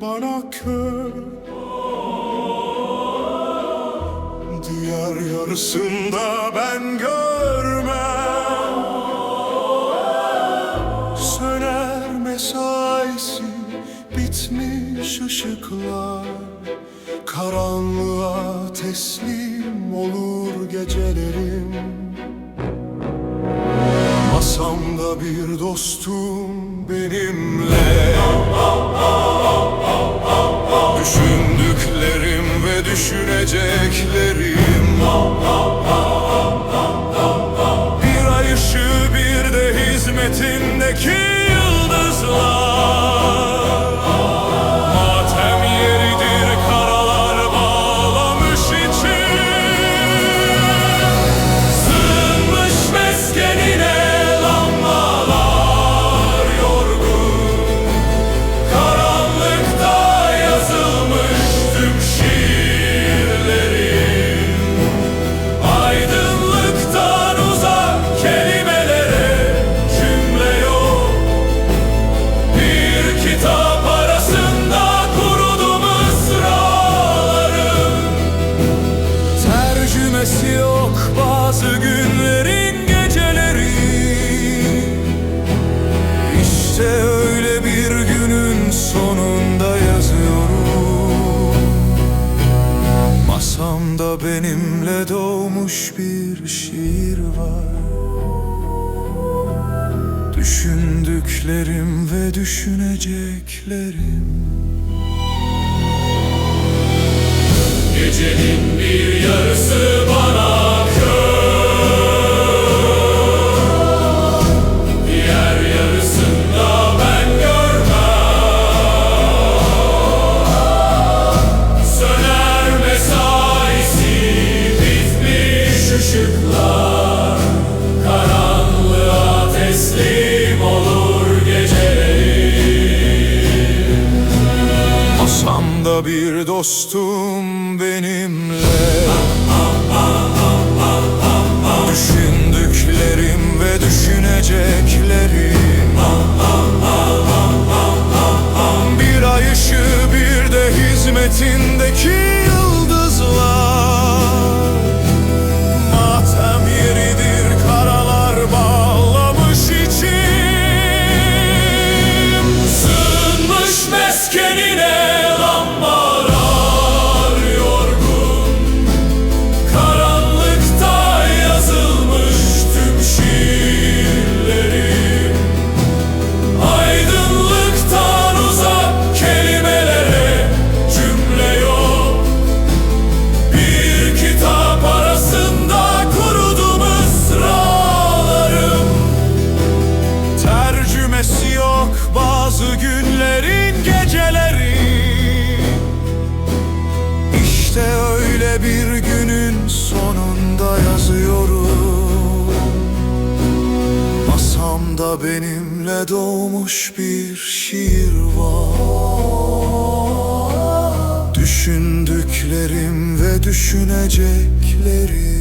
bana kör Diğer yarısında ben görmem. Söner mesaisi bitmiş ışıklar. Karanlığa teslim olur gecelerim. Masamda bir dostum düşüneceklerim. Bir ay ışığı bir de hizmetindeki sonunda yazıyorum. Masamda benimle doğmuş bir şiir var. Düşündüklerim ve düşüneceklerim. Gecenin Bir dostum benimle. Düşündüklerim ve düşüneceklerim. Bir ay ışığı bir de hizmetindeki yıldızlar. Matem karalar bağlamış içim. Sığınmış meskenine Benimle doğmuş bir şiir var. Düşündüklerim ve düşüneceklerim